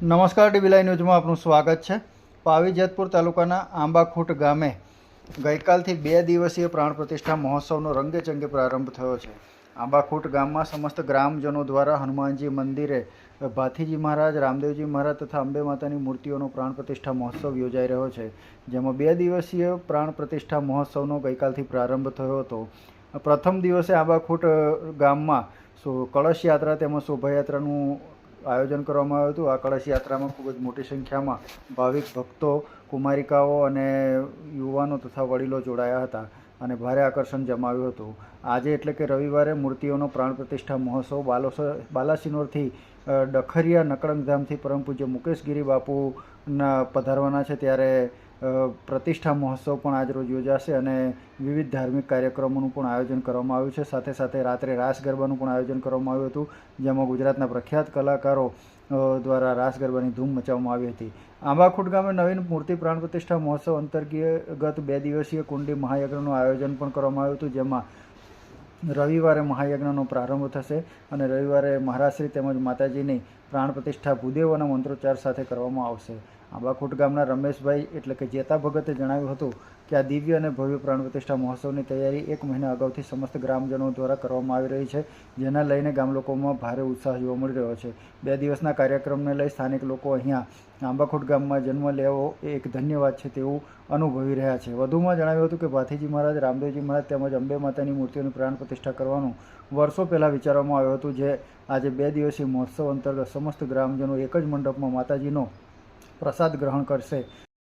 નમસ્કાર ટીવી ન્યૂઝમાં આપનું સ્વાગત છે. પાવી જેતપુર તાલુકાના આંબાખૂટ ગામે ગઈકાલથી બે દિવસીય પ્રાણ પ્રતિષ્ઠા મહોત્સવનો રંગેચંગે પ્રારંભ થયો છે. આંબાખૂટ ગામમાં સમસ્ત ગ્રામજનો દ્વારા હનુમાનજી મંદિરે ભાથીજી મહારાજ, રામદેવજી મહારાજ તથા અંબે માતાની મૂર્તિઓનો પ્રાણ પ્રતિષ્ઠા મહોત્સવ યોજાઈ રહ્યો છે. જેમાં બે દિવસીય પ્રાણ પ્રતિષ્ઠા મહોત્સવનો ગઈકાલથી પ્રારંભ થયો હતો. પ્રથમ દિવસે આંબાખૂટ ગામમાં કળશ યાત્રા તેમજ શોભાયાત્રાનું આયોજન કરવામાં આવ્યું હતું. આ કળશ યાત્રામાં ખૂબ જ મોટી સંખ્યામાં ભાવિક ભક્તો, કુમારિકાઓ અને યુવાનો તથા વડીલો જોડાયા હતા અને ભારે આકર્ષણ જમાવ્યું હતું. આજે એટલે કે રવિવારે મૂર્તિઓનો પ્રાણ પ્રતિષ્ઠા મહોત્સવ બાલોસ બાલાસિનોરથી ડખરિયા નકળંગધામથી પરમ પૂજ્ય મુકેશગીરી બાપુના પધારવાના છે. ત્યારે પ્રતિષ્ઠા મહોત્સવ પણ આજ રોજ યોજાશે અને વિવિધ ધાર્મિક કાર્યક્રમોનું પણ આયોજન કરવામાં આવ્યું છે. સાથે સાથે રાત્રે રાસ ગરબાનું પણ આયોજન કરવામાં આવ્યું હતું, જેમાં ગુજરાતના પ્રખ્યાત કલાકારો દ્વારા રાસ ગરબાની ધૂમ મચાવવામાં આવી હતી. આંબાખુટ ગામે નવીન મૂર્તિ પ્રાણ પ્રતિષ્ઠા મહોત્સવ અંતર્ગત બે દિવસીય કુંડી મહાયજ્ઞનું આયોજન પણ કરવામાં આવ્યું હતું, જેમાં રવિવારે મહાયજ્ઞનો પ્રારંભ થશે અને રવિવારે મહારાશ્રી તેમજ માતાજીની પ્રાણ પ્રતિષ્ઠા ભૂદેવોના મંત્રોચ્ચાર સાથે કરવામાં આવશે. આંબાખૂટ ગામના રમેશભાઈ એટલે કે જેતા ભગતે જણાવ્યું હતું કે આ દિવ્ય અને ભવ્ય પ્રાણ પ્રતિષ્ઠા મહોત્સવની તૈયારી એક મહિના અગાઉથી સમસ્ત ગ્રામજનો દ્વારા કરવામાં આવી રહી છે, જેના લઈને ગામ લોકોમાં ભારે ઉત્સાહ જોવા મળી રહ્યો છે. બે દિવસના કાર્યક્રમને લઈ સ્થાનિક લોકો અહીંયા આંબાખોટ ગામમાં જન્મ લેવો એ એક ધન્યવાદ છે તેવું અનુભવી રહ્યા છે. વધુમાં જણાવ્યું હતું કે ભાથીજી મહારાજ, રામદેવજી મહારાજ તેમજ અંબે માતાની મૂર્તિઓની પ્રાણ પ્રતિષ્ઠા કરવાનું વર્ષો પહેલાં વિચારવામાં આવ્યું હતું, જે આજે બે દિવસીય મહોત્સવ અંતર્ગત સમસ્ત ગ્રામજનો એક જ મંડપમાં માતાજીનો પ્રસાદ ગ્રહણ કરશે.